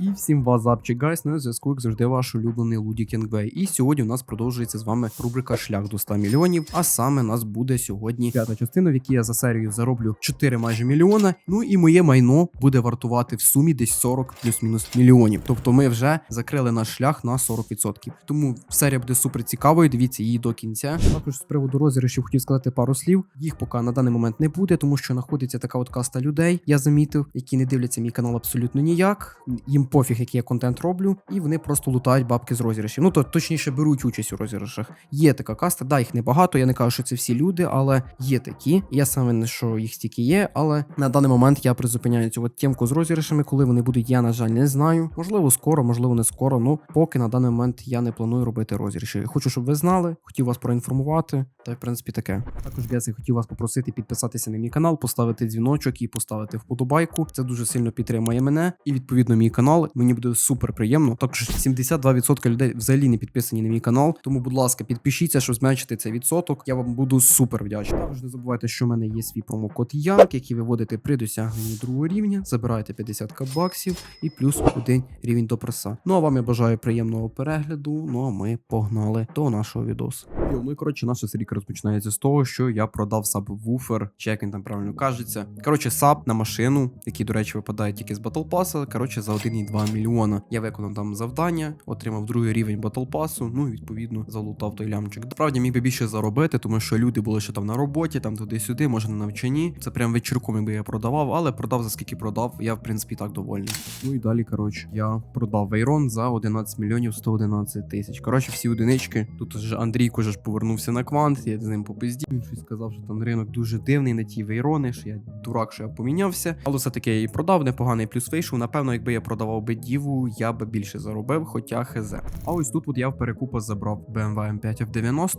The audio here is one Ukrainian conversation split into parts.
І всім вазапчик, гайс, на зв'язку, як завжди, ваш улюблений Луді Кінгвей. І сьогодні у нас продовжується з вами рубрика Шлях до 100 мільйонів. А саме нас буде сьогодні п'ята частина, в якій я за серію зароблю 4 майже мільйона. Ну і моє майно буде вартувати в сумі десь 40 плюс-мінус мільйонів. Тобто ми вже закрили наш шлях на 40%. Тому серія буде супер цікавою. Дивіться її до кінця. Також з приводу розіграшів хотів сказати пару слів. Їх поки на даний момент не буде, тому що знаходиться така от каста людей, я замітив, які не дивляться мій канал абсолютно ніяк. Їм пофіг, який я контент роблю, і вони просто лутають бабки з розіграшів. Ну то точніше беруть участь у розіграшах. Є така каста, да, їх небагато. Я не кажу, що це всі люди, але є такі. Я саме не що їх стільки є, але на даний момент я призупиняю цю от з розіграшами, коли вони будуть, я на жаль не знаю. Можливо, скоро, можливо, не скоро. Ну поки на даний момент я не планую робити розіграші. Хочу, щоб ви знали, хотів вас проінформувати. Та в принципі таке. Також я хотів вас попросити підписатися на мій канал, поставити дзвіночок і поставити вподобайку. Це дуже сильно підтримує мене і відповідно мій канал. Мені буде супер приємно. Також 72% людей взагалі не підписані на мій канал. Тому, будь ласка, підпишіться, щоб зменшити цей відсоток. Я вам буду супер вдячний. Також не забувайте, що в мене є свій промокод Янк, який ви вводите при досягненні другого рівня. Забираєте 50 баксів і плюс один рівень до преса. Ну а вам я бажаю приємного перегляду. Ну а ми погнали до нашого відосу. Ну і коротше, наша серійка розпочинається з того, що я продав саб-вуфер, чи як він там правильно кажеться. Коротше, саб на машину, який, до речі, випадає тільки з Pass, коротше, за 1,2 мільйона. Я виконав там завдання, отримав другий рівень Pass, ну і відповідно залутав той лямчик. Справді міг би більше заробити, тому що люди були ще там на роботі, там туди-сюди, може на навчанні. Це прям вечірком, якби я продавав, але продав за скільки продав, я в принципі так довольний. Ну і далі, коротше, я продав Вейрон за 11 мільйонів 111 тисяч. Коротше, всі одинички. Тут ж Андрійко ж повернувся на квант, я з ним попиздів. Він щось сказав, що там ринок дуже дивний на ті вейрони, що я дурак, що я помінявся. Але все таки я її продав, непоганий плюс вийшов. Напевно, якби я продавав би діву, я би більше заробив, хоча хз. А ось тут от я в перекупу забрав BMW M5 f 90.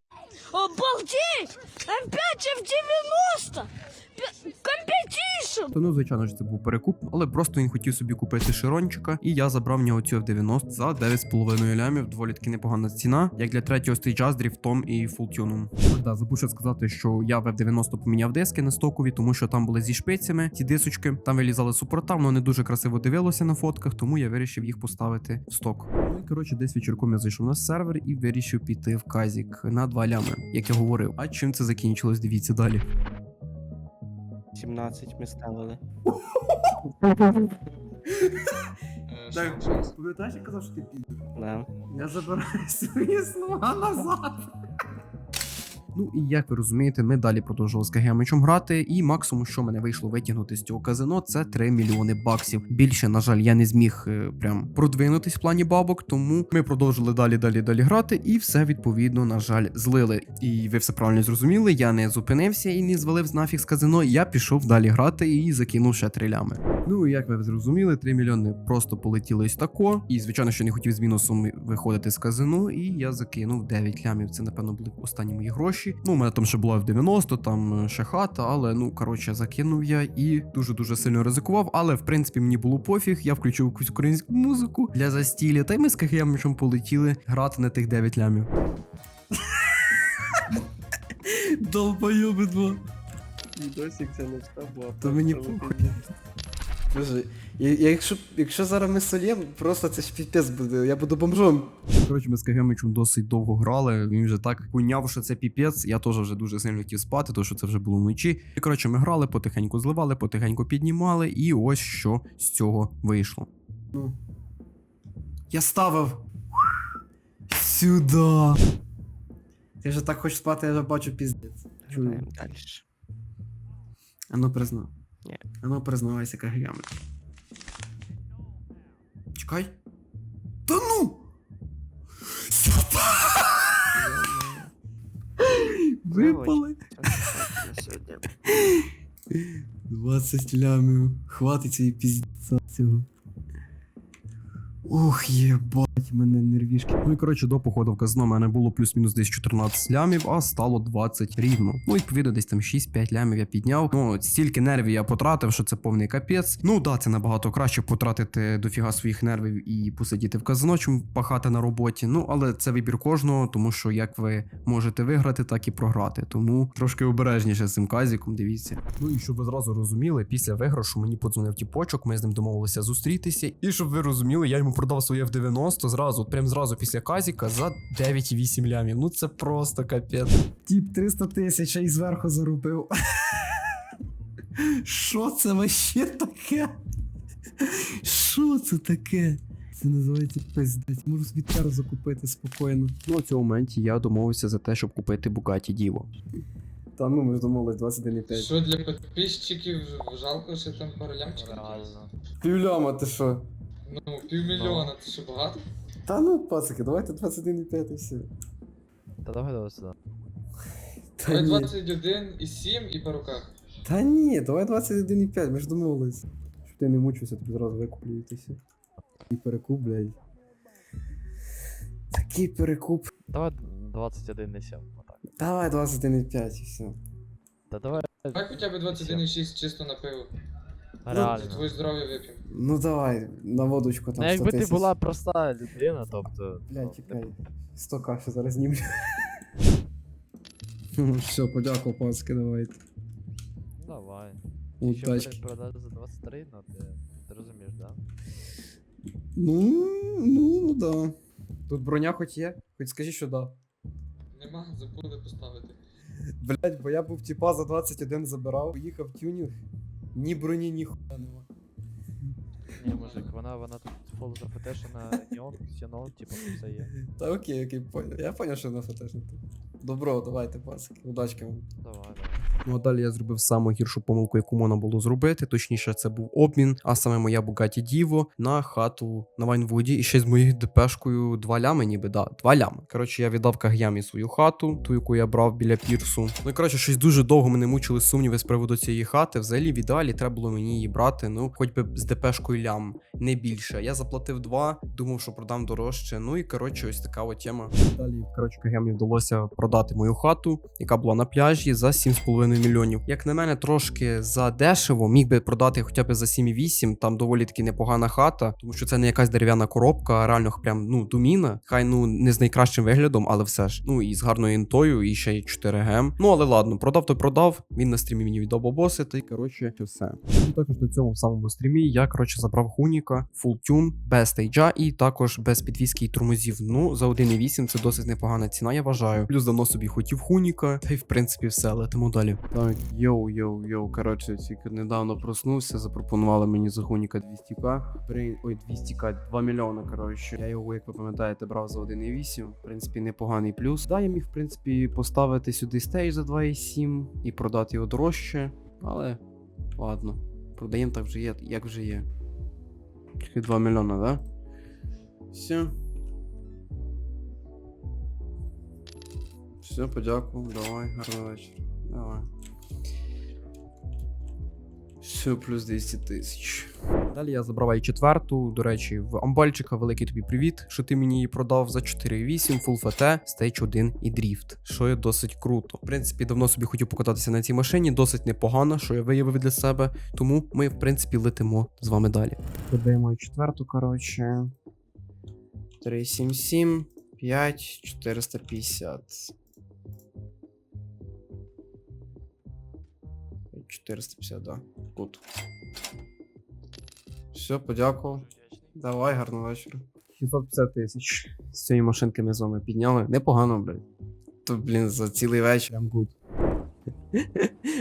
Обалдіть! М5 f 90! То ну, звичайно ж, це був перекуп, але просто він хотів собі купити ширончика, і я забрав в нього цю F90 за 9,5 лямів. Доволі таки непогана ціна, як для третього стейджа з дріфтом і фултюном. Да, забув ще сказати, що я в F90 поміняв диски на стокові, тому що там були зі шпицями ці дисочки, там вилізали супрота, воно не дуже красиво дивилося на фотках, тому я вирішив їх поставити в сток. Ну і коротше, десь вечірком я зайшов на сервер і вирішив піти в казік на 2 лями, як я говорив. А чим це закінчилось? Дивіться далі. 17 ми ставили. Так, пам'ятаєш, я казав, що ти підеш? Да. Я забираю свої слова назад. Ну і як ви розумієте, ми далі продовжували з КГ-мечом грати, і максимум, що мене вийшло витягнути з цього казино, це 3 мільйони баксів. Більше, на жаль, я не зміг е, прям продвинутись в плані бабок, тому ми продовжили далі, далі, далі грати, і все відповідно, на жаль, злили. І ви все правильно зрозуміли, я не зупинився і не звалив нафіг з казино. Я пішов далі грати і закинув ще три лями. Ну і як ви зрозуміли, 3 мільйони просто полетіли ось тако. І звичайно, що не хотів з мінусом виходити з казино, і я закинув 9 лямів. Це, напевно, були останні мої гроші. Ну, у мене там ще була в 90, там е, ще хата, але ну коротше, закинув я і дуже дуже сильно ризикував. Але в принципі мені було пофіг. Я включив якусь українську музику для застілля, та й ми з КГМчем полетіли грати на тих 9 лямів. Долбойоби два. Відосик це не встав, бо То мені похуй. Боже, я, я, якщо, якщо зараз ми солєм, просто це ж піпець буде, я буду бомжом. Коротше, ми з Кагемичем досить довго грали. Він вже так поняв, що це піпець. Я теж вже дуже сильно хотів спати, тому що це вже було вночі. І коротше, ми грали, потихеньку зливали, потихеньку піднімали, і ось що з цього вийшло. Ну. Я ставив. Сюди. Ти вже так хочеш спати, я вже бачу піздець. Чую. Граємо далі. Ану призна. Ні. Ану признавайся, кагаями. Чекай. Та ну! Випали. на сьогодні. 20 лямів. Хватить цієї піздця цього. Ух, єбать. Мене нервішки. Ну і коротше, до походу в казино мене було плюс-мінус десь 14 лямів, а стало 20 рівно. Ну, відповідно, десь там 6-5 лямів я підняв. Ну, стільки нервів я потратив, що це повний капець. Ну да, це набагато краще потратити дофіга своїх нервів і посидіти в казино, чим пахати на роботі. Ну, але це вибір кожного, тому що як ви можете виграти, так і програти. Тому трошки обережніше з цим казіком, дивіться. Ну і щоб ви зразу розуміли, після виграшу мені подзвонив тіпочок, ми з ним домовилися зустрітися. І щоб ви розуміли, я йому продав своє F90 зразу, прям зразу після казіка за 9,8 лямів. Ну це просто капець. Тіп 300 тисяч, а й зверху заробив. Що це вообще таке? Що це таке? Це називається пиздець. Можу собі теру закупити спокійно. Ну, у цьому моменті я домовився за те, щоб купити Bugatti Divo. Та ну ми ж домовились 21,5. Що для підписчиків жалко, що там пару лямчиків? Реально. Півляма, ти що? Ну, півмільйона, це що багато? Та ну, пацики, давайте 21,5 і все. Та давай давай сюди. Та Давай ні. 21 і 7 і по руках. Та ні, давай 21,5, ми ж домовились. Щоб ти не мучився, тобі зразу викуплю і ти все. Такий перекуп, блядь. Такий перекуп. Давай 21 не 7. Отак. Давай 21,5 і все. Та давай. Давай хоча б 21,6 чисто на пиво. За Реально. твоє здоров'я вип'ємо. Ну давай, на водочку там Ну 100 якби ти тисяч. була проста людина, тобто. Блядь, ну, чекай. типу, 100 к зараз знімлю. Все, подякував, пацки, давайте. Давай. Удачки. Якщо продати за 23, ну ти, ти розумієш, да? Ну, ну, ну да. Тут броня хоч є? Хоч скажи, що да. Нема, забули поставити. Блять, бо я був типа за 21 забирав, поїхав тюнінг. Ні броні, ні хуя нема. Ні, мужик, вона, вона тут фол запитешена неон, сінон, типу, все є. Та окей, окей, понял. Я понял, що вона фотежно. Добро, давайте, пацики. Удачки вам. Давай, давай. Ну а далі я зробив саму гіршу помилку, яку можна було зробити. Точніше, це був обмін, а саме моя Bugatti Divo на хату на Вайнвуді. І ще з моєю депешкою два лями, ніби да, два лями. Коротше, я віддав Каг'ямі свою хату, ту, яку я брав біля пірсу. Ну і коротше, щось дуже довго мене мучили сумніви з приводу цієї хати. Взагалі, в ідеалі треба було мені її брати. Ну, хоч би з депешкою лям, не більше. Я заплатив два, думав, що продам дорожче. Ну і коротше, ось така от тема. Далі, коротше, Каг'ямі вдалося продати мою хату, яка була на пляжі за 7,5 мільйонів. Як на мене, трошки за дешево, міг би продати хоча б за 7,8, там доволі таки непогана хата, тому що це не якась дерев'яна коробка, а реально прям ну доміна. Хай ну не з найкращим виглядом, але все ж. Ну і з гарною інтою, і ще й 4 гем. Ну але ладно, продав то продав. Він на стрімі мені віддав бабоси, та й коротше, все. Також на цьому самому стрімі я коротше забрав хуніка, full tune, без стейджа і також без підвіски і тормозів. Ну за 1,8 це досить непогана ціна, я вважаю. Плюс давно собі хотів хуніка, та й в принципі все, летимо далі. Так, йоу, йоу, йоу. Коротше, тільки недавно проснувся, запропонували мені за хуніка 200к. При... Ой, 200к, 2 мільйони, коротше. Я його, як ви пам'ятаєте, брав за 1,8. В принципі, непоганий плюс. Да, я міг, в принципі, поставити сюди стейдж за 2,7 і продати його дорожче, але ладно. Продаємо так вже є, як вже є. Тільки 2 мільйона, да? Все. Все, подякував, давай, гарного вечора. Давай. Все, плюс 200 тисяч. Далі я забрав і четверту. До речі, в Амбальчика великий тобі привіт, що ти мені її продав за 4,8, Full FT, Stage 1 і Drift, що є досить круто. В принципі, давно собі хотів покататися на цій машині, досить непогано, що я виявив для себе. Тому ми, в принципі, летимо з вами далі. Продаємо четверту, коротше. 377, 5, 450. 450, да. Кут. Все, подякував. Давай, гарного вечора. 650 тисяч. З цієї машинки ми з вами підняли. Непогано, блядь. То, блін, за цілий вечір. I'm good.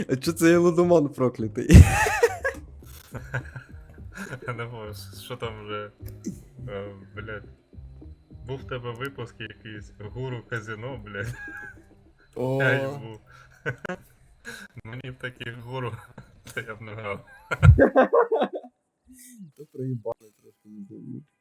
А чо це я лудоман проклятий? Не можу, що там вже. е, Блядь. Був в тебе випуск якийсь гуру казино, блядь. О, Я був. Мені в таких гуру, то я б не грав. Проїбали трошки.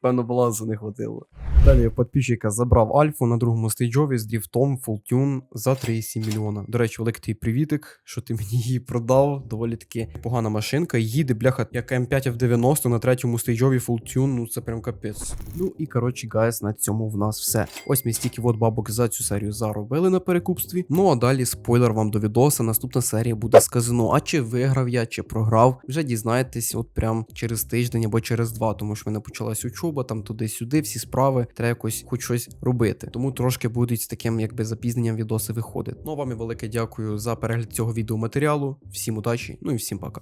Певно, балансу не хватило. Далі підписчика забрав Альфу на другому стейджові з дріфтом фултюн за 3,7 мільйона. До речі, великий привітик, що ти мені її продав. Доволі таки погана машинка. Їде, бляха, як М5 F90 на третьому стейджові фултюн. Ну це прям капець. Ну і коротше, гайс, на цьому в нас все. Ось ми стільки вот бабок за цю серію заробили на перекупстві. Ну а далі спойлер вам до відоса. Наступна серія буде з казино. А чи виграв я, чи програв, вже дізнаєтесь от прям через тиждень або через два, тому що в мене почалась учоба, там туди-сюди, всі справи, треба якось хоч щось робити. Тому трошки будуть з таким якби запізненням відоси виходити. Ну а вам і велике дякую за перегляд цього відеоматеріалу. Всім удачі, ну і всім пока.